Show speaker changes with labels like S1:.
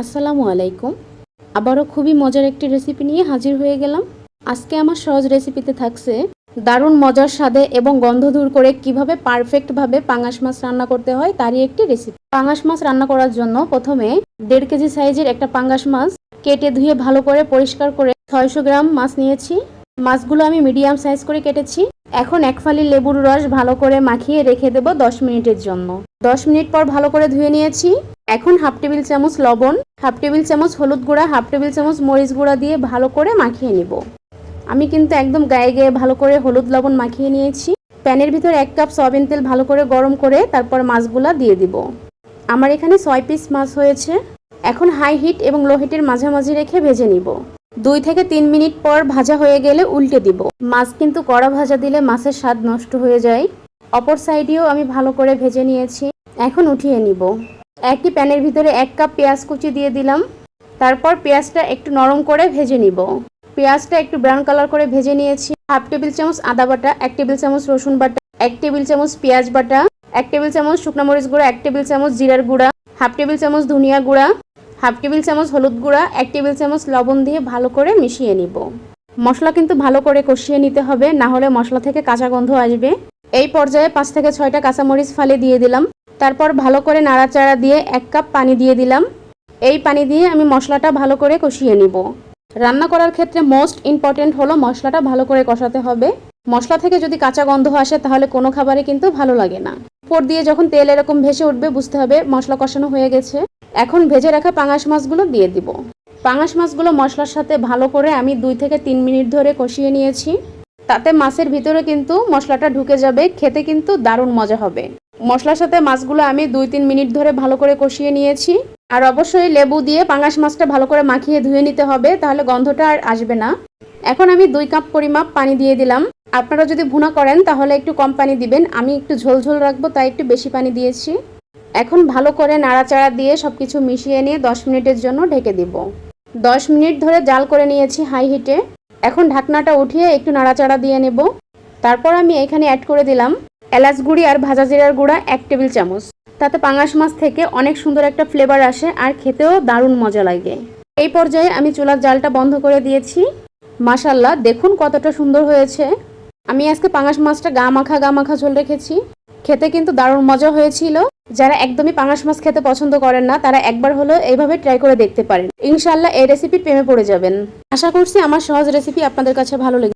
S1: আসসালামু আলাইকুম। আবারও খুবই মজার একটি রেসিপি নিয়ে হাজির হয়ে গেলাম। আজকে আমার সহজ রেসিপিতে থাকছে দারুণ মজার স্বাদে এবং গন্ধ দূর করে কীভাবে পারফেক্টভাবে পাঙাশ মাছ রান্না করতে হয় তারই একটি রেসিপি পাঙাশ মাছ রান্না করার জন্য প্রথমে দেড় কেজি সাইজের একটা পাঙ্গাস মাছ কেটে ধুয়ে ভালো করে পরিষ্কার করে ছয়শো গ্রাম মাছ নিয়েছি। মাছগুলো আমি মিডিয়াম সাইজ করে কেটেছি। এখন এক ফালি লেবুর রস ভালো করে মাখিয়ে রেখে দেব দশ মিনিটের জন্য। দশ মিনিট পর ভালো করে ধুয়ে নিয়েছি। এখন হাফ টেবিল চামচ লবণ, হাফ টেবিল চামচ হলুদ গুঁড়া, হাফ টেবিল চামচ মরিচ গুঁড়া দিয়ে ভালো করে মাখিয়ে নিব। আমি কিন্তু একদম গায়ে গায়ে ভালো করে হলুদ লবণ মাখিয়ে নিয়েছি। প্যানের ভিতর এক কাপ সয়াবিন তেল ভালো করে গরম করে তারপর মাছগুলা দিয়ে দিব। আমার এখানে ছয় পিস মাছ হয়েছে। এখন হাই হিট এবং লো হিটের মাঝামাঝি রেখে ভেজে নিব। দুই থেকে তিন মিনিট পর ভাজা হয়ে গেলে উল্টে দিব। মাছ কিন্তু কড়া ভাজা দিলে মাছের স্বাদ নষ্ট হয়ে যায়। অপর সাইডেও আমি ভালো করে ভেজে নিয়েছি। এখন উঠিয়ে নিব। একই প্যানের ভিতরে এক কাপ পেঁয়াজ কুচি দিয়ে দিলাম। তারপর পেঁয়াজটা একটু নরম করে ভেজে নিব। পেঁয়াজটা একটু ব্রাউন কালার করে ভেজে নিয়েছি। হাফ টেবিল চামচ আদা বাটা, এক টেবিল চামচ রসুন বাটা, এক টেবিল চামচ পেঁয়াজ বাটা, এক টেবিল চামচ শুকনো মরিচ গুঁড়া, এক টেবিল চামচ জিরার গুঁড়া, হাফ টেবিল চামচ ধনিয়া গুঁড়া হাফ টেবিল চামচ হলুদ গুঁড়া, এক টেবিল চামচ লবণ দিয়ে ভালো করে মিশিয়ে নিব। মশলা কিন্তু ভালো করে কষিয়ে নিতে হবে, না হলে মশলা থেকে কাঁচা গন্ধ আসবে। এই পর্যায়ে পাঁচ থেকে ছয়টা কাঁচামরিচ ফালে দিয়ে দিলাম। তারপর ভালো করে নাড়াচাড়া দিয়ে এক কাপ পানি দিয়ে দিলাম। এই পানি দিয়ে আমি মশলাটা ভালো করে কষিয়ে নিব। রান্না করার ক্ষেত্রে মোস্ট ইম্পর্টেন্ট হলো মশলাটা ভালো করে কষাতে হবে। মশলা থেকে যদি কাঁচা গন্ধ আসে, তাহলে কোনো খাবারে কিন্তু ভালো লাগে না। উপর দিয়ে যখন তেল এরকম ভেসে উঠবে, বুঝতে হবে মশলা কষানো হয়ে গেছে। এখন ভেজে রাখা পাঙাশ মাছগুলো দিয়ে দিব। পাঙাশ মাছগুলো মশলার সাথে ভালো করে আমি দুই থেকে তিন মিনিট ধরে কষিয়ে নিয়েছি। তাতে মাছের ভিতরে কিন্তু মশলাটা ঢুকে যাবে, খেতে কিন্তু দারুণ মজা হবে। মশলার সাথে মাছগুলো আমি দুই তিন মিনিট ধরে ভালো করে কষিয়ে নিয়েছি। আর অবশ্যই লেবু দিয়ে পাঙাশ মাছটা ভালো করে মাখিয়ে ধুয়ে নিতে হবে, তাহলে গন্ধটা আর আসবে না। এখন আমি দুই কাপ পরিমাপ পানি দিয়ে দিলাম। আপনারা যদি ভুনা করেন, তাহলে একটু কম পানি দিবেন। আমি একটু ঝোল ঝোল রাখব, তাই একটু বেশি পানি দিয়েছি। এখন ভালো করে নাড়াচাড়া দিয়ে সব কিছু মিশিয়ে নিয়ে দশ মিনিটের জন্য ঢেকে দিব। দশ মিনিট ধরে জাল করে নিয়েছি হাই হিটে। এখন ঢাকনাটা উঠিয়ে একটু নাড়াচাড়া দিয়ে নেব। তারপর আমি এখানে অ্যাড করে দিলাম এলাচ গুঁড়ি আর ভাজা জিরার গুঁড়া এক টেবিল চামচ। তাতে পাঙাশ মাছ থেকে অনেক সুন্দর একটা ফ্লেভার আসে আর খেতেও দারুণ মজা লাগে। এই পর্যায়ে আমি চুলার জালটা বন্ধ করে দিয়েছি। মাশাল্লাহ দেখুন কতটা সুন্দর হয়েছে। আমি আজকে পাঙাশ মাছটা গা মাখা গা মাখা ঝোল রেখেছি। খেতে কিন্তু দারুণ মজা হয়েছিল। যারা একদমই পাঙাশ মাছ খেতে পছন্দ করেন না, তারা একবার হলো এইভাবে ট্রাই করে দেখতে পারেন। ইনশাল্লাহ এই রেসিপি প্রেমে পড়ে যাবেন। আশা করছি আমার সহজ রেসিপি আপনাদের কাছে ভালো লেগে